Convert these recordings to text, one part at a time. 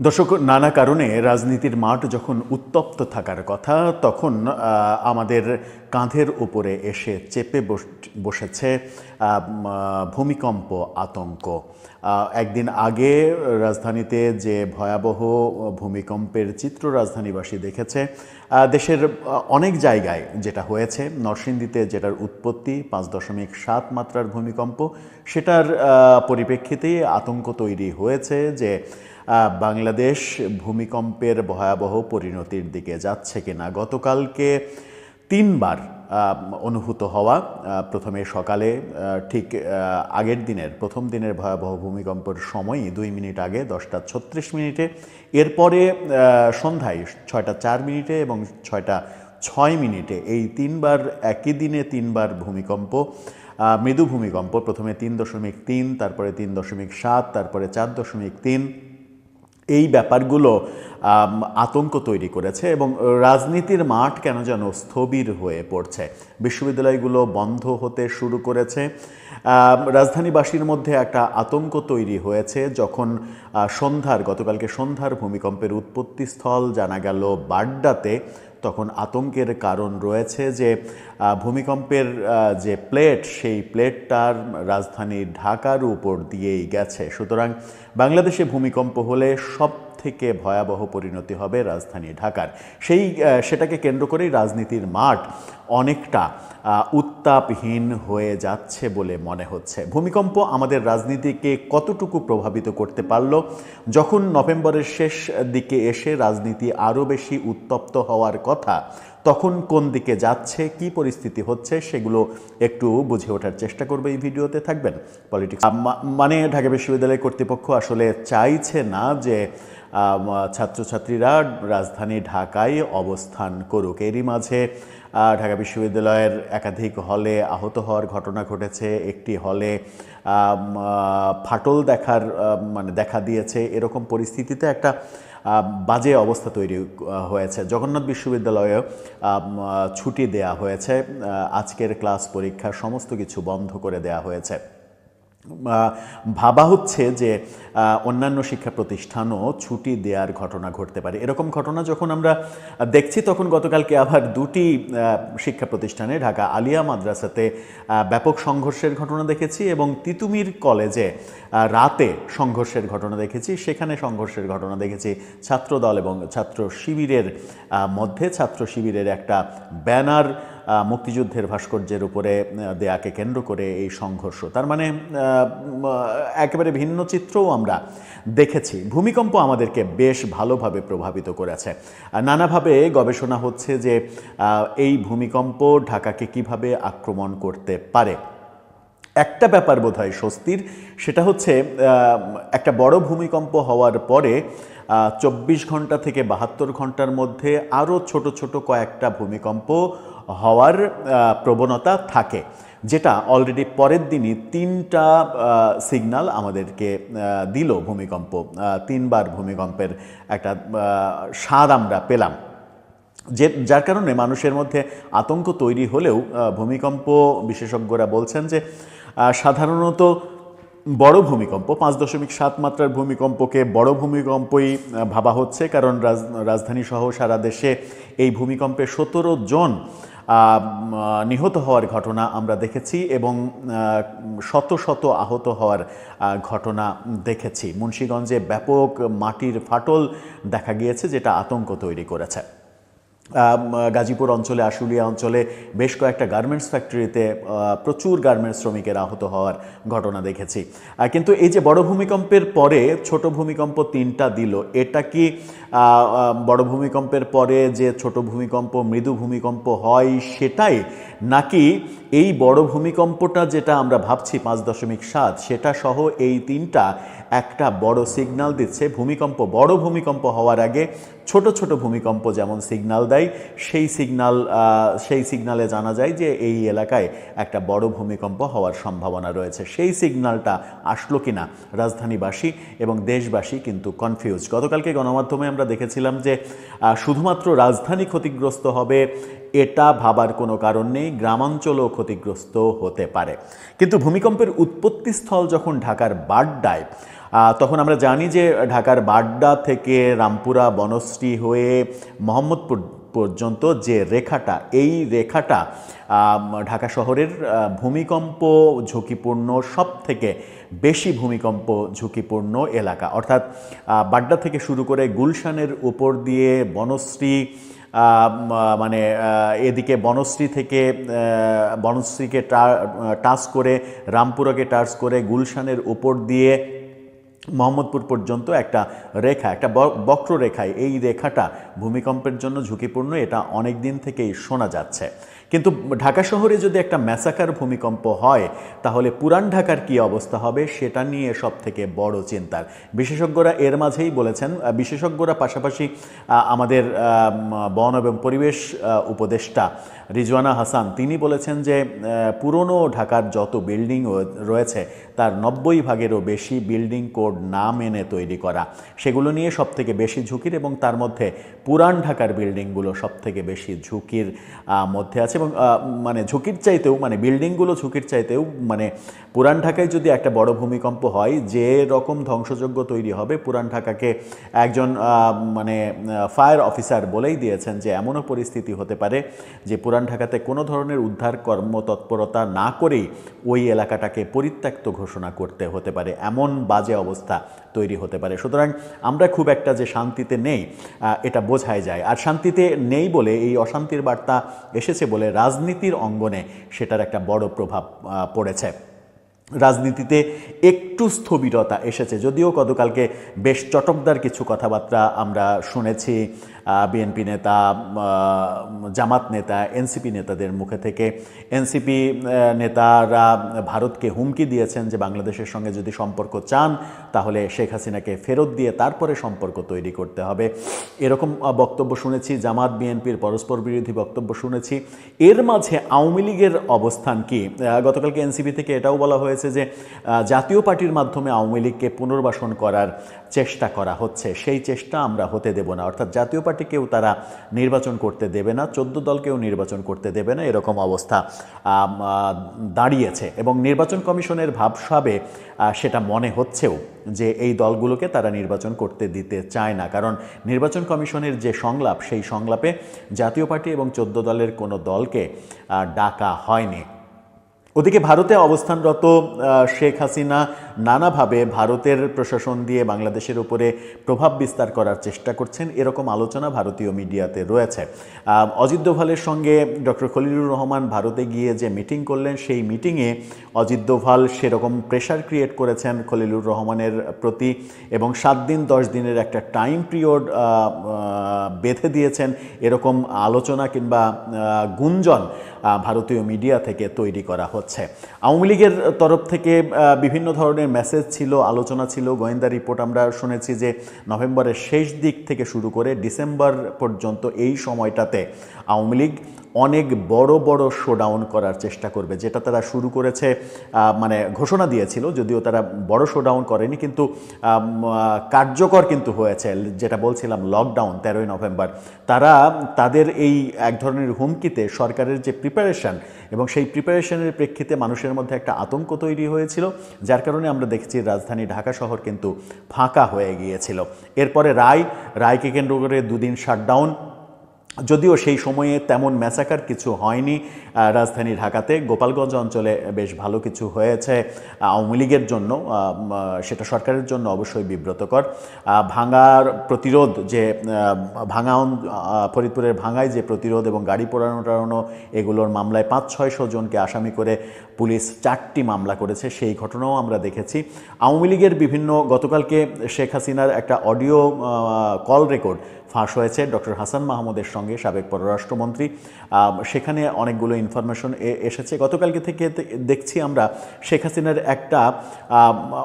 দর্শক, নানা কারণে রাজনীতির মাঠ যখন উত্তপ্ত থাকার কথা, তখন আমাদের কাঁধের উপরে এসে চেপে বস- বসেছে ভূমিকম্প, আতঙ্ক। একদিন আগে রাজধানীতে যে ভয়াবহ ভূমিকম্পের চিত্র রাজধানীবাসী দেখেছে দেশের অনেক জায়গায় যেটা হয়েছে, নরসিংদীতে যেটার উৎপত্তি পাঁচ দশমিক সাত মাত্রার ভূমিকম্প, সেটার পরিপ্রেক্ষিতে আতঙ্ক তৈরি হয়েছে যে বাংলাদেশ ভূমিকম্পের ভয়াবহ পরিণতির দিকে যাচ্ছে কিনা। গতকালকে তিনবার অনুভূত হওয়া প্রথমে সকালে ঠিক আগের দিনের, প্রথম দিনের ভয়াবহ ভূমিকম্পের সময়ই দুই মিনিট আগে দশটা ছত্রিশ মিনিটে। এরপরে সন্ধ্যায় ছয়টা চার মিনিটে এবং ছয়টা ছয় মিনিটে এই তিনবার, একই দিনে তিনবার ভূমিকম্প মৃদু ভূমিকম্প, প্রথমে তিন দশমিক তিন, তারপরে তিন দশমিক সাত, তারপরে চার দশমিক তিন এই ব্যাপারগুলো আতঙ্ক তৈরি করেছে এবং রাজনীতির মাঠ কেন যেন স্থবির হয়ে পড়ছে। বিশ্ববিদ্যালয়গুলো বন্ধ হতে শুরু করেছে। রাজধানীবাসীর মধ্যে একটা আতঙ্ক তৈরি হয়েছে যখন সন্ধ্যার, গতকালকে সন্ধ্যার ভূমিকম্পের উৎপত্তিস্থল জানা গেল বাড্ডাতে তখন আতঙ্কের কারণ রয়েছে যে ভূমিকম্পের যে প্লেট, সেই প্লেটটার রাজধানী ঢাকার উপর দিয়েই গেছে। সুতরাং বাংলাদেশে ভূমিকম্প হলে সব থেকে ভয়াবহ পরিণতি হবে রাজধানী ঢাকার। সেই সেটাকে কেন্দ্র করেই রাজনীতির মাঠ অনেকটা উত্তাপহীন হয়ে যাচ্ছে বলে মনে হচ্ছে। ভূমিকম্প আমাদের রাজনীতিকে কতটুকু প্রভাবিত করতে পারল? যখন নভেম্বরের শেষ দিকে এসে রাজনীতি আরও বেশি উত্তপ্ত হওয়ার কথা, তখন কোন দিকে যাচ্ছে, কি পরিস্থিতি হচ্ছে, সেগুলো একটু বুঝে ওঠার চেষ্টা করবে এই ভিডিওতে। থাকবেন পলিটিক্স। মানে ঢাকা বিশ্ববিদ্যালয় কর্তৃপক্ষ আসলে চাইছে না যে ছাত্রছাত্রীরা রাজধানী ঢাকায় অবস্থান করুক। এরই মাঝে ঢাকা বিশ্ববিদ্যালয়ের একাধিক হলে আহত হওয়ার ঘটনা ঘটেছে। একটি হলে ফাটল দেখার মানে দেখা দিয়েছে। এরকম পরিস্থিতিতে একটা বাজে অবস্থা তৈরি হয়েছে। জগন্নাথ বিশ্ববিদ্যালয়ে ছুটি দেয়া হয়েছে। আজকের ক্লাস পরীক্ষা সমস্ত কিছু বন্ধ করে দেয়া হয়েছে। ভাবা হচ্ছে যে অন্যান্য শিক্ষা প্রতিষ্ঠানও ছুটি দেওয়ার ঘটনা ঘটতে পারে। এরকম ঘটনা যখন আমরা দেখছি, তখন গতকালকে আবার দুটি শিক্ষা প্রতিষ্ঠানে, ঢাকা আলিয়া মাদ্রাসাতে ব্যাপক সংঘর্ষের ঘটনা দেখেছি এবং তিতুমির কলেজে রাতে সংঘর্ষের ঘটনা দেখেছি। সেখানে সংঘর্ষের ঘটনা দেখেছি ছাত্রদল এবং ছাত্র শিবিরের মধ্যে। ছাত্র শিবিরের একটা ব্যানার মুক্তিযুদ্ধের ভাস্কর্যের উপরে দেয়াকে কেন্দ্র করে এই সংঘর্ষ। তার মানে একেবারে ভিন্ন চিত্রও আমরা দেখেছি। ভূমিকম্প আমাদেরকে বেশ ভালোভাবে প্রভাবিত করেছে। নানাভাবে গবেষণা হচ্ছে যে এই ভূমিকম্প ঢাকাকে কীভাবে আক্রমণ করতে পারে। একটা ব্যাপার বোধ হয় স্বস্তির, সেটা হচ্ছে একটা বড় ভূমিকম্প হওয়ার পরে চব্বিশ ঘণ্টা থেকে বাহাত্তর ঘণ্টার মধ্যে আরও ছোট ছোট কয়েকটা ভূমিকম্প হওয়ার প্রবণতা থাকে, যেটা অলরেডি পরের দিনই তিনটা সিগনাল আমাদেরকে দিল ভূমিকম্প তিনবার ভূমিকম্পের একটা স্বাদ আমরা পেলাম। যে, যার কারণে মানুষের মধ্যে আতঙ্ক তৈরি হলেও ভূমিকম্প বিশেষজ্ঞরা বলছেন যে সাধারণত বড় ভূমিকম্প, পাঁচ দশমিক সাত মাত্রার ভূমিকম্পকে বড় ভূমিকম্পই ভাবা হচ্ছে, কারণ রাজ- রাজধানী সহ সারা দেশে এই ভূমিকম্পে সতেরো জন নিহত হওয়ার ঘটনা আমরা দেখেছি এবং শত শত আহত হওয়ার ঘটনা দেখেছি। মুন্সীগঞ্জে ব্যাপক মাটির ফাটল দেখা গিয়েছে যেটা আতঙ্ক তৈরি করেছে। গাজীপুর অঞ্চলে, আশুলিয়া অঞ্চলে বেশ কয়েকটা গার্মেন্টস ফ্যাক্টরিতে প্রচুর গার্মেন্টস শ্রমিকের আহত হওয়ার ঘটনা দেখেছি। কিন্তু এই যে বড় ভূমিকম্পের পরে ছোট ভূমিকম্প তিনটা দিল, এটা কি বড় ভূমিকম্পের পরে যে ছোট ভূমিকম্প, মৃদু ভূমিকম্প হয় সেটাই, নাকি এই বড় ভূমিকম্পটা যেটা আমরা ভাবছি পাঁচ দশমিক সাত, সেটা সহ এই তিনটা একটা বড় সিগনাল দিচ্ছে। ভূমিকম্প, বড় ভূমিকম্প হওয়ার আগে ছোট ছোট ভূমিকম্প যেমন সিগনাল দেয়, সেই সিগনাল সেই সিগনালে জানা যায় যে এই এলাকায় একটা বড় ভূমিকম্প হওয়ার সম্ভাবনা রয়েছে। সেই সিগনালটা আসলো কিনা রাজধানীবাসী এবং দেশবাসী কিন্তু কনফিউজ গতকালকে গণমাধ্যমে আমরা দেখেছিলাম যে শুধুমাত্র রাজধানী ক্ষতিগ্রস্ত হবে এটা ভাবার কোনো কারণ নেই, গ্রামাঞ্চলও ক্ষতিগ্রস্ত হতে পারে। কিন্তু ভূমিকম্পের উৎপত্তিস্থল যখন ঢাকার বাড্ডায় তখন আমরা জানি যে ঢাকার বাড্ডা থেকে রামপুরা, বনশ্রী হয়ে মোহাম্মদপুর পর্যন্ত যে রেখাটা, এই রেখাটা ঢাকা শহরের ভূমিকম্প ঝুঁকিপূর্ণ সব থেকে বেশি ভূমিকম্প ঝুঁকিপূর্ণ এলাকা। অর্থাৎ বাড্ডা থেকে শুরু করে গুলশানের উপর দিয়ে বনশ্রী মানে এদিকে বনশ্রী থেকে বনশ্রীকে টাচ করে, রামপুরাকে টাচ করে গুলশানের উপর দিয়ে মোহাম্মদপুর পর্যন্ত একটা রেখা, একটা বক্ররেখায় এই রেখাটা ভূমিকম্পের জন্য ঝুঁকিপূর্ণ, এটা অনেক দিন থেকেই শোনা যাচ্ছে। কিন্তু ঢাকা শহরে যদি একটা ম্যাসাকার ভূমিকম্প হয়, তাহলে পুরান ঢাকার কি অবস্থা হবে সেটা নিয়ে সব থেকে বড় চিন্তার। বিশেষজ্ঞরা এর মাঝেই বলেছেন বিশেষজ্ঞরা পাশাপাশি আমাদের বন এবং পরিবেশ উপদেষ্টা রিজওয়ানা হাসান, তিনি বলেছেন যে পুরনো ঢাকার যত বিল্ডিং রয়েছে, তার নব্বই ভাগেরও বেশি বিল্ডিং কোড না মেনে তৈরি করা। সেগুলো নিয়ে সব থেকে বেশি ঝুঁকির এবং তার মধ্যে পুরান ঢাকার বিল্ডিংগুলো সব থেকে বেশি ঝুঁকির মধ্যে আছে। এবং মানে ঝুঁকির চাইতেও মানে বিল্ডিংগুলো ঝুঁকির চাইতেও মানে পুরান ঢাকায় যদি একটা বড় ভূমিকম্প হয়, যে রকম ধ্বংসযোগ্য তৈরি হবে, পুরান ঢাকাকে একজন মানে ফায়ার অফিসার বলেই দিয়েছেন যে এমনও পরিস্থিতি হতে পারে যে পুরান ঢাকাতে কোনো ধরনের উদ্ধার কর্মতৎপরতা না করেই ওই এলাকাটাকে পরিত্যক্ত ঘোষণা করতে হতে পারে। এমন বাজে অবস্থা তৈরি হতে পারে। সুতরাং আমরা খুব একটা যে শান্তিতে নেই এটা বোঝাই যায়। আর শান্তিতে নেই বলে এই অশান্তির বার্তা এসেছে বলে রাজনীতির অঙ্গনে সেটার একটা বড় প্রভাব পড়েছে। রাজনীতিতে একটু স্থবিরতা এসেছে, যদিও গতকালকে বেশ চটকদার কিছু কথাবার্তা আমরা শুনেছি। বিএনপি নেতা জামাত নেতা এনসিপি নেতাদের মুখে থেকে। এনসিপি নেতারা ভারতকে হুমকি দিয়েছেন যে বাংলাদেশের সঙ্গে যদি সম্পর্ক চান, তাহলে শেখ হাসিনাকে ফেরত দিয়ে তারপরে সম্পর্ক তৈরি করতে হবে। এরকম বক্তব্য শুনেছি, জামাত বিএনপির পরস্পর বিরোধী বক্তব্য শুনেছি। এর মাঝে আওয়ামী লীগের অবস্থান কি? গতকালকে এনসিপি থেকে এটাও বলা হয়েছে যে জাতীয় পার্টির মাধ্যমে আওয়ামী লীগকে পুনর্বাসন করার চেষ্টা করা হচ্ছে, সেই চেষ্টা আমরা হতে দেব না। অর্থাৎ জাতীয় পার্টিকেও তারা নির্বাচন করতে দেবে না, চোদ্দ দলকেও নির্বাচন করতে দেবে না, এরকম অবস্থা দাঁড়িয়েছে। এবং নির্বাচন কমিশনের ভাবসাবে সেটা মনে হচ্ছেও যে এই দলগুলোকে তারা নির্বাচন করতে দিতে চায় না। কারণ নির্বাচন কমিশনের যে সংলাপ, সেই সংলাপে জাতীয় পার্টি এবং চোদ্দ দলের কোনো দলকে ডাকা হয়নি। ওদিকে ভারতে অবস্থানরত শেখ হাসিনা নানাভাবে ভারতের প্রশাসন দিয়ে বাংলাদেশের উপরে প্রভাব বিস্তার করার চেষ্টা করছেন, এরকম আলোচনা ভারতীয় মিডিয়াতে রয়েছে। অজিত দোভালের সঙ্গে ডক্টর খলিলুর রহমান ভারতে গিয়ে যে মিটিং করলেন, সেই মিটিংয়ে অজিত দোভাল সেরকম প্রেশার ক্রিয়েট করেছেন খলিলুর রহমানের প্রতি এবং সাত দিন, দশ দিনের একটা টাইম পিরিয়ড বেঁধে দিয়েছেন এরকম আলোচনা কিংবা গুঞ্জন ভারতীয় মিডিয়া থেকে তৈরি করা হচ্ছে। আওয়ামী লীগের তরফ থেকে বিভিন্ন ধরনের মেসেজ ছিল, আলোচনা ছিল, গোয়েন্দা রিপোর্ট আমরা শুনেছি যে নভেম্বরের শেষ দিক থেকে শুরু করে ডিসেম্বর পর্যন্ত এই সময়টাতে আওয়ামী লীগ অনেক বড় বড় শোডাউন করার চেষ্টা করবে, যেটা তারা শুরু করেছে মানে ঘোষণা দিয়েছিল, যদিও তারা বড় শোডাউন করেনি, কিন্তু কার্যকর কিন্তু হয়েছে, যেটা বলছিলাম লকডাউন তেরোই নভেম্বর। তারা তাদের এই এক ধরনের হুমকিতে সরকারের যে প্রিপারেশন এবং সেই প্রিপারেশনের প্রেক্ষিতে মানুষের মধ্যে একটা আতঙ্ক তৈরি হয়েছিল, যার কারণে আমরা দেখেছি রাজধানী ঢাকা শহর কিন্তু ফাঁকা হয়ে গিয়েছিল। এরপরে রায়, রায়কে কেন্দ্র করে দুদিন শাটডাউন যদিও সেই সময়ে তেমন ম্যাসাকার কিছু হয়নি রাজধানী ঢাকাতে। গোপালগঞ্জ অঞ্চলে বেশ ভালো কিছু হয়েছে আওয়ামী লীগের জন্য সেটা সরকারের জন্য অবশ্যই বিব্রতকর। ভাঙার প্রতিরোধ যে ভাঙা ফরিদপুরের ভাঙায় যে প্রতিরোধ এবং গাড়ি পোড়ানো টাড়ানো এগুলোর মামলায় পাঁচ ছয়শো জনকে আসামি করে পুলিশ চারটি মামলা করেছে, সেই ঘটনাও আমরা দেখেছি। আওয়ামী লীগের বিভিন্ন, গতকালকে শেখ হাসিনার একটা অডিও কল রেকর্ড ফাঁস হয়েছে। ডক্টর হাসান মাহমুদের সঙ্গে সাবেক পররাষ্ট্রমন্ত্রী। সেখানে অনেকগুলো ইনফরমেশন এসেছে। গতকালকে থেকে দেখছি আমরা শেখ হাসিনার একটা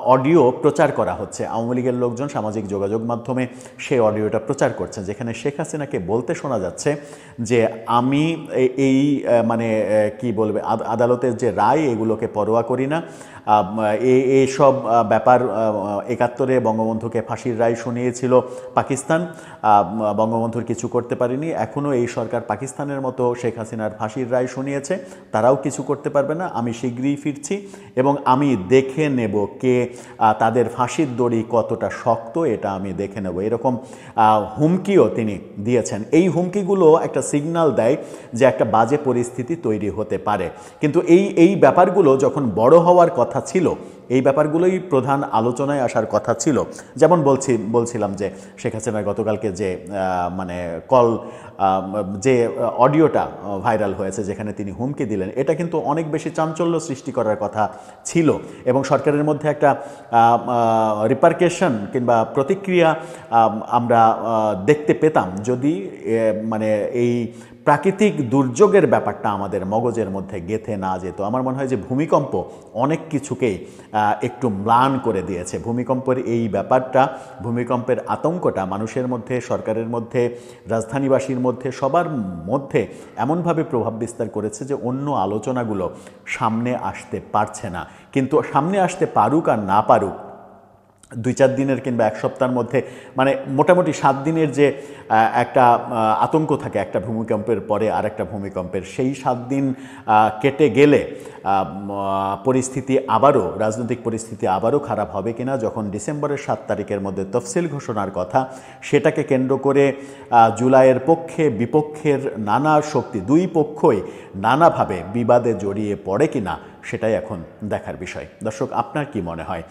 অডিও প্রচার করা হচ্ছে। আওয়ামী লীগের লোকজন সামাজিক যোগাযোগ মাধ্যমে সেই অডিওটা প্রচার করছে যেখানে শেখ হাসিনাকে বলতে শোনা যাচ্ছে যে, আমি এই মানে কি বলবে, আদ- আদালতের যে রায়, এগুলোকে পরোয়া করি না। এই এইসব ব্যাপার একাত্তরে বঙ্গবন্ধুকে ফাঁসির রায় শুনিয়েছিল পাকিস্তান। বঙ্গবন্ধুর কিছু করতে পারেনি। এখনও এই সরকার পাকিস্তানের মতো শেখ হাসিনার ফাঁসির রায় শুনিয়েছে। তারাও কিছু করতে পারবে না। আমি শীঘ্রই ফিরছি এবং আমি দেখে নেব কে তাদের ফাঁসির দড়ি কতটা শক্ত, এটা আমি দেখে নেব। এরকম হুমকিও তিনি দিয়েছেন। এই হুমকিগুলো একটা সিগন্যাল দেয় যে একটা বাজে পরিস্থিতি তৈরি হতে পারে। কিন্তু এই এই ব্যাপারগুলো যখন বড় হওয়ার কথা ছিল এই ব্যাপারগুলোই প্রধান আলোচনায় আসার কথা ছিল। যেমন বলছি, বলছিলাম যে শেখ হাসিনার গতকালকে যে মানে কল যে অডিওটা ভাইরাল হয়েছে, যেখানে তিনি হুমকি দিলেন, এটা কিন্তু অনেক বেশি চাঞ্চল্য সৃষ্টি করার কথা ছিল এবং সরকারের মধ্যে একটা রিপার্কেশন কিংবা প্রতিক্রিয়া আমরা দেখতে পেতাম। যদি মানে এই প্রাকৃতিক দুর্যোগের ব্যাপারটা আমাদের মগজের মধ্যে গেথে না যেত। আমার মনে হয় যে ভূমিকম্প অনেক কিছুকেই একটু ম্লান করে দিয়েছে। ভূমিকম্পের এই ব্যাপারটা, ভূমিকম্পের আতঙ্কটা মানুষের মধ্যে, সরকারের মধ্যে, রাজধানীবাসীর মধ্যে, সবার মধ্যে এমনভাবে প্রভাব বিস্তার করেছে যে অন্য আলোচনাগুলো সামনে আসতে পারছে না। কিন্তু সামনে আসতে পারুক আর না পারুক দুই চার দিনের কিংবা এক সপ্তাহের মধ্যে মানে মোটামুটি সাত দিনের যে একটা আতঙ্ক থাকে একটা ভূমিকম্পের পরে আর একটা ভূমিকম্পের, সেই সাত দিন কেটে গেলে পরিস্থিতি আবারও, রাজনৈতিক পরিস্থিতি আবারও খারাপ হবে কিনা, যখন ডিসেম্বরের সাত তারিখের মধ্যে তফসিল ঘোষণার কথা, সেটাকে কেন্দ্র করে জুলাইয়ের পক্ষে বিপক্ষের নানা শক্তি, দুই পক্ষই নানাভাবে বিবাদে জড়িয়ে পড়ে কিনা, সেটাই এখন দেখার বিষয়। দর্শক, আপনার কি মনে হয়?